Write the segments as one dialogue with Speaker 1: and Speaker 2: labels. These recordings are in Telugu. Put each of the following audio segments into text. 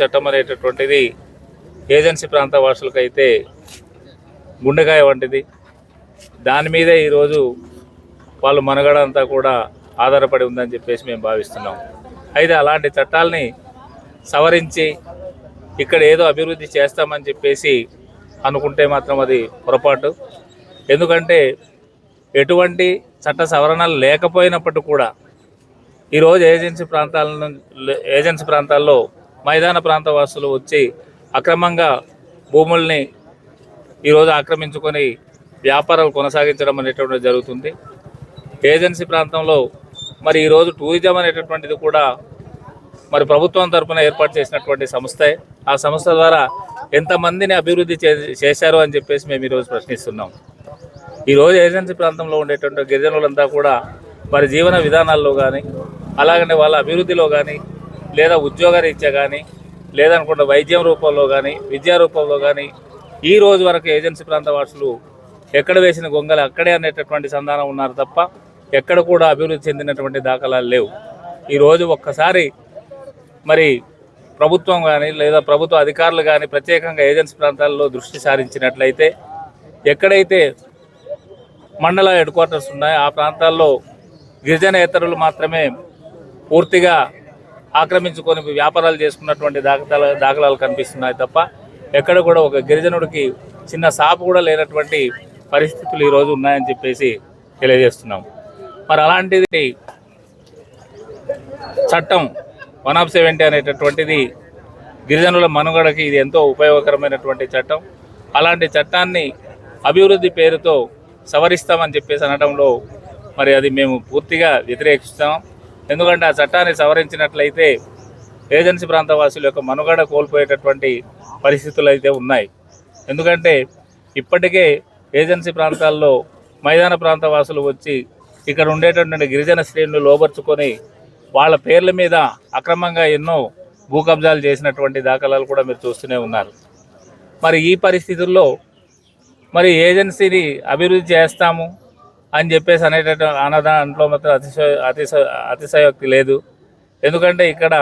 Speaker 1: చట్టం అనేటటువంటిది ఏజెన్సీ ప్రాంత వాసులకైతే గుండెకాయ వంటిది. దాని మీదే ఈరోజు వాళ్ళు మనుగడ అంతా కూడా ఆధారపడి ఉందని చెప్పేసి మేము భావిస్తున్నాం. అయితే అలాంటి చట్టాలని సవరించి ఇక్కడ ఏదో అభివృద్ధి చేస్తామని చెప్పేసి అనుకుంటే మాత్రం అది పొరపాటు. ఎందుకంటే ఎటువంటి చట్ట సవరణలు లేకపోయినప్పటికీ కూడా ఈరోజు ఏజెన్సీ ప్రాంతాల నుంచి ఏజెన్సీ ప్రాంతాల్లో మైదాన ప్రాంత వాసులు వచ్చి అక్రమంగా భూముల్ని ఈరోజు ఆక్రమించుకొని వ్యాపారాలు కొనసాగించడం అనేటువంటిది జరుగుతుంది. ఏజెన్సీ ప్రాంతంలో మరి ఈరోజు టూరిజం అనేటటువంటిది కూడా మరి ప్రభుత్వం తరపున ఏర్పాటు చేసినటువంటి సంస్థే. ఆ సంస్థ ద్వారా ఎంతమందిని అభివృద్ధి చే చేశారు అని చెప్పేసి మేము ఈరోజు ప్రశ్నిస్తున్నాం. ఈరోజు ఏజెన్సీ ప్రాంతంలో ఉండేటువంటి గిరిజనులంతా కూడా వారి జీవన విధానాల్లో కానీ అలాగనే వాళ్ళ అభివృద్ధిలో కానీ లేదా ఉద్యోగ రీత్యా కానీ లేదనుకుంటే వైద్యం రూపంలో కానీ విద్యా రూపంలో కానీ ఈ రోజు వరకు ఏజెన్సీ ప్రాంత వాసులు ఎక్కడ వేసిన గొంగలు అక్కడే అనేటటువంటి సంధానం ఉన్నారు తప్ప ఎక్కడ కూడా అభివృద్ధి చెందినటువంటి దాఖలాలు లేవు. ఈరోజు ఒక్కసారి మరి ప్రభుత్వం కానీ లేదా ప్రభుత్వ అధికారులు కానీ ప్రత్యేకంగా ఏజెన్సీ ప్రాంతాల్లో దృష్టి సారించినట్లయితే ఎక్కడైతే మండల హెడ్ క్వార్టర్స్ ఉన్నాయో ఆ ప్రాంతాల్లో గిరిజనేతరులు మాత్రమే పూర్తిగా ఆక్రమించుకొని వ్యాపారాలు చేసుకున్నటువంటి దాఖలాలు దాఖలాలు కనిపిస్తున్నాయి తప్ప ఎక్కడ కూడా ఒక గిరిజనుడికి చిన్న సాపు కూడా లేనటువంటి పరిస్థితులు ఈరోజు ఉన్నాయని చెప్పేసి తెలియజేస్తున్నాం. మరి అలాంటిది చట్టం వన్ ఆఫ్ సెవెంటీ అనేటటువంటిది గిరిజనుల మనుగడకి ఇది ఎంతో ఉపయోగకరమైనటువంటి చట్టం. అలాంటి చట్టాన్ని అభివృద్ధి పేరుతో సవరిస్తామని చెప్పేసి అనడంలో మరి అది మేము పూర్తిగా వ్యతిరేకిస్తాం ఎందుకంటే ఆ చట్టాన్ని సవరించినట్లయితే ఏజెన్సీ ప్రాంత వాసుల యొక్క మనుగడ కోల్పోయేటటువంటి పరిస్థితులు అయితే ఉన్నాయి. ఎందుకంటే ఇప్పటికే ఏజెన్సీ ప్రాంతాల్లో మైదాన ప్రాంత వాసులు వచ్చి ఇక్కడ ఉండేటటువంటి గిరిజన శ్రేణులు లోబర్చుకొని వాళ్ళ పేర్ల మీద అక్రమంగా ఎన్నో భూ కబ్జాలు చేసినటువంటి దాఖలాలు కూడా మీరు చూస్తూనే ఉన్నారు. మరి ఈ పరిస్థితుల్లో మరి ఏజెన్సీని అభివృద్ధి చేస్తాము? అని చెప్పేసి అనేటటువంటి అన్నదాంట్లో మాత్రం అతిశయ అతిశయ అతిశయోక్తి లేదు. ఎందుకంటే ఇక్కడ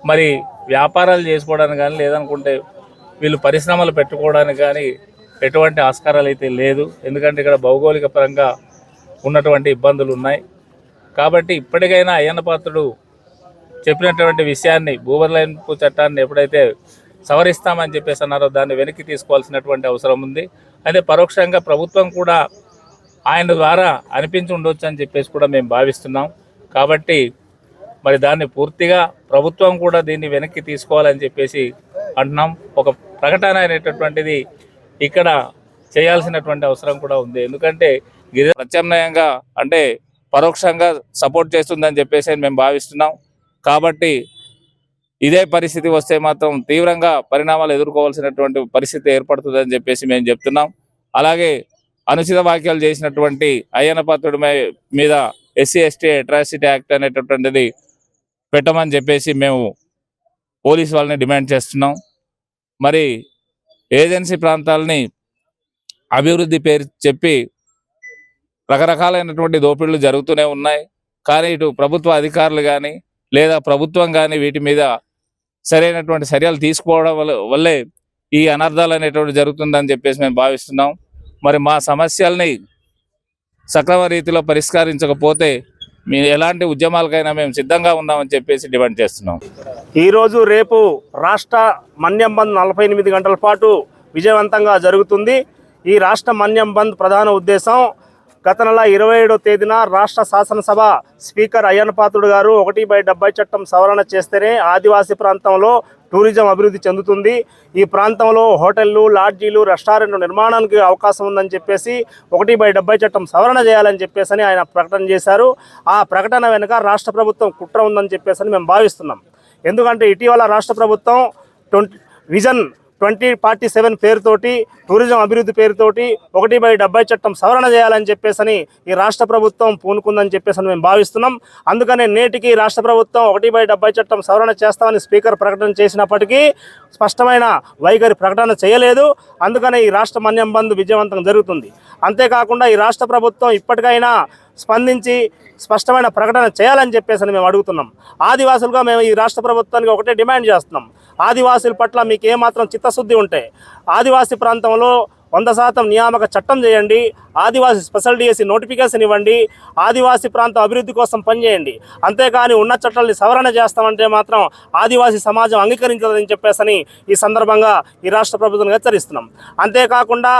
Speaker 1: మరి వ్యాపారాలు చేసుకోవడానికి కానీ లేదనుకుంటే వీళ్ళు పరిశ్రమలు పెట్టుకోవడానికి కానీ ఎటువంటి ఆస్కారాలు అయితే లేదు. ఎందుకంటే ఇక్కడ భౌగోళిక పరంగా ఉన్నటువంటి ఇబ్బందులు ఉన్నాయి. కాబట్టి ఇప్పటికైనా అయ్యన్న పాత్రుడు చెప్పినటువంటి విషయాన్ని భూబదలాయింపు చట్టాన్ని ఎప్పుడైతే సవరిస్తామని చెప్పేసి అన్నారో దాన్ని వెనక్కి తీసుకోవాల్సినటువంటి అవసరం ఉంది. అయితే పరోక్షంగా ప్రభుత్వం కూడా ఆయన ద్వారా అనిపించి ఉండొచ్చు అని చెప్పేసి కూడా మేము భావిస్తున్నాం. కాబట్టి మరి దాన్ని పూర్తిగా ప్రభుత్వం కూడా దీన్ని వెనక్కి తీసుకోవాలని చెప్పేసి అంటున్నాం. ఒక ప్రకటన అనేటటువంటిది ఇక్కడ చేయాల్సినటువంటి అవసరం కూడా ఉంది. ఎందుకంటే గిరి ప్రత్యామ్నాయంగా అంటే పరోక్షంగా సపోర్ట్ చేస్తుందని చెప్పేసి మేము భావిస్తున్నాం. కాబట్టి ఇదే పరిస్థితి వస్తే మాత్రం తీవ్రంగా పరిణామాలు ఎదుర్కోవాల్సినటువంటి పరిస్థితి ఏర్పడుతుందని చెప్పేసి మేము చెప్తున్నాం. అలాగే అనుచిత వ్యాఖ్యలు చేసినటువంటి అయ్యన పాత్రుడి మీద ఎస్సీ ఎస్టీ అట్రాసిటీ యాక్ట్ అనేటటువంటిది పెట్టమని చెప్పేసి మేము పోలీస్ వాళ్ళని డిమాండ్ చేస్తున్నాం. మరి ఏజెన్సీ ప్రాంతాలని అభివృద్ధి పేరు చెప్పి రకరకాలైనటువంటి దోపిడీలు జరుగుతూనే ఉన్నాయి. కానీ ఇటు ప్రభుత్వ అధికారులు కానీ లేదా ప్రభుత్వం కానీ వీటి మీద సరైనటువంటి చర్యలు తీసుకోవడం వల్ల వల్లే ఈ అనర్థాలు అనేటువంటి జరుగుతుందని చెప్పేసి మేము భావిస్తున్నాం. మరి మా సమస్యల్ని సక్రమ రీతిలో పరిష్కరించకపోతే మీ ఎలాంటి ఉద్యమాలకైనా మేము సిద్ధంగా ఉన్నామని చెప్పేసి డిమాండ్ చేస్తున్నాం.
Speaker 2: ఈరోజు రేపు రాష్ట్ర మన్యం బంద్ నలభై ఎనిమిది గంటల పాటు విజయవంతంగా జరుగుతుంది. ఈ రాష్ట్ర మన్యం బంద్ ప్రధాన ఉద్దేశం గత నెల ఇరవై ఏడో తేదీన రాష్ట్ర శాసనసభ స్పీకర్ అయ్యన్న పాత్రుడు గారు ఒకటి బై డెబ్బై చట్టం సవరణ చేస్తేనే ఆదివాసీ ప్రాంతంలో టూరిజం అభివృద్ధి చెందుతుంది. ఈ ప్రాంతంలో హోటళ్ళు లాడ్జీలు రెస్టారెంట్లు నిర్మాణానికి అవకాశం ఉందని చెప్పేసి ఒకటి బై డెబ్బై చట్టం సవరణ చేయాలని చెప్పేసి అని ఆయన ప్రకటన చేశారు. ఆ ప్రకటన వెనుక రాష్ట్ర ప్రభుత్వం కుట్ర ఉందని చెప్పేసి అని మేము భావిస్తున్నాం. ఎందుకంటే ఇటీవల రాష్ట్ర ప్రభుత్వం twenty vision twenty forty seven పేరుతోటి టూరిజం అభివృద్ధి పేరుతోటి ఒకటి బై డెబ్బై చట్టం సవరణ చేయాలని చెప్పేసని ఈ రాష్ట్ర ప్రభుత్వం పూనుకుందని చెప్పేసి మేము భావిస్తున్నాం. అందుకనే నేటికి రాష్ట్ర ప్రభుత్వం ఒకటి బై డెబ్బై చట్టం సవరణ చేస్తామని స్పీకర్ ప్రకటన చేసినప్పటికీ స్పష్టమైన వైఖరి ప్రకటన చేయలేదు. అందుకనే ఈ రాష్ట్ర మన్యం బంద్ విజయవంతం జరుగుతుంది. అంతేకాకుండా ఈ రాష్ట్ర ప్రభుత్వం ఇప్పటికైనా స్పందించి స్పష్టమైన ప్రకటన చేయాలని చెప్పేసి అని మేము అడుగుతున్నాం. ఆదివాసులుగా మేము ఈ రాష్ట్ర ప్రభుత్వానికి ఒకటే డిమాండ్ చేస్తున్నాం. ఆదివాసుల పట్ల మీకు ఏమాత్రం చిత్తశుద్ధి ఉంటే ఆదివాసీ ప్రాంతంలో వంద శాతం నియామక చట్టం చేయండి. ఆదివాసీ స్పెషల్ డిఎస్సి నోటిఫికేషన్ ఇవ్వండి. ఆదివాసీ ప్రాంతం అభివృద్ధి కోసం పనిచేయండి. అంతేకాని ఉన్న చట్టాలని సవరణ చేస్తామంటే మాత్రం ఆదివాసీ సమాజం అంగీకరించదని చెప్పేసని ఈ సందర్భంగా ఈ రాష్ట్ర ప్రభుత్వం హెచ్చరిస్తున్నాం. అంతేకాకుండా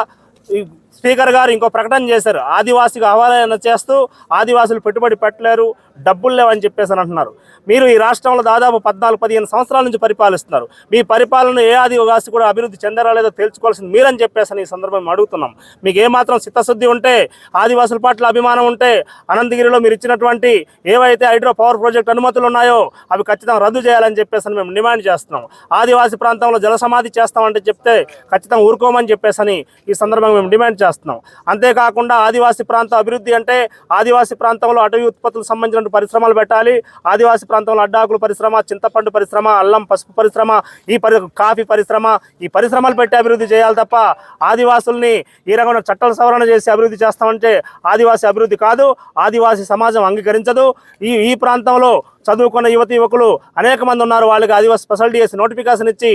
Speaker 2: స్పీకర్ గారు ఇంకో ప్రకటన చేశారు. ఆదివాసికి ఆహ్వానం చేస్తూ ఆదివాసులు పెట్టుబడి పెట్టలేరు డబ్బులు లేవని చెప్పేసి అని అంటున్నారు. మీరు ఈ రాష్ట్రంలో దాదాపు పద్నాలుగు పదిహేను సంవత్సరాల నుంచి పరిపాలిస్తున్నారు. మీ పరిపాలన ఏ ఆదివాసి కూడా అభివృద్ధి చెందారా లేదో తెలుసుకోవాల్సింది మీరని చెప్పేసి ఈ సందర్భం అడుగుతున్నాం. మీకు ఏమాత్రం చిత్తశుద్ధి ఉంటే ఆదివాసుల పట్ల అభిమానం ఉంటే అనంతగిరిలో మీరు ఇచ్చినటువంటి ఏవైతే హైడ్రో పవర్ ప్రాజెక్ట్ అనుమతులు ఉన్నాయో అవి ఖచ్చితంగా రద్దు చేయాలని చెప్పేసి అని మేము డిమాండ్ చేస్తున్నాం. ఆదివాసి ప్రాంతంలో జల సమాధి చేస్తామంటే చెప్తే ఖచ్చితంగా ఊరుకోమని చెప్పేసి అని ఈ సందర్భంగా మేము డిమాండ్ చేస్తున్నాం. అంతేకాకుండా ఆదివాసీ ప్రాంత అభివృద్ధి అంటే ఆదివాసీ ప్రాంతంలో అటవీ ఉత్పత్తులకు సంబంధించిన పరిశ్రమలు పెట్టాలి. ఆదివాసీ ప్రాంతంలో అడ్డాకుల పరిశ్రమ చింతపండు పరిశ్రమ అల్లం పసుపు పరిశ్రమ ఈ పరి కాఫీ పరిశ్రమ ఈ పరిశ్రమలు పెట్టి అభివృద్ధి చేయాలి తప్ప ఆదివాసుల్ని ఈ రకమైన చట్టాల సవరణ చేసి అభివృద్ధి చేస్తామంటే ఆదివాసీ అభివృద్ధి కాదు. ఆదివాసీ సమాజం అంగీకరించదు. ఈ ఈ ప్రాంతంలో చదువుకున్న యువతి యువకులు అనేక మంది ఉన్నారు. వాళ్ళకి ఆదివాసీ స్పెషల్ డిఎస్ నోటిఫికేషన్ ఇచ్చి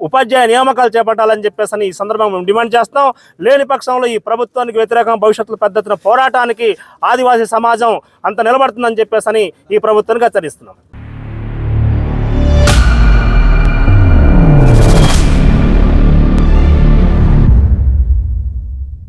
Speaker 2: ఉపాధ్యాయ నియామకాలు చేపట్టాలని చెప్పేసి ఈ సందర్భంగా మేము డిమాండ్ చేస్తాం లేని పక్షంలో ఈ ప్రభుత్వానికి వ్యతిరేకంగా భవిష్యత్తులో పెద్ద ఎత్తున పోరాటానికి ఆదివాసీ సమాజం అంత నిలబడుతుందని చెప్పేసి ఈ ప్రభుత్వానికి హెచ్చరిస్తున్నాం.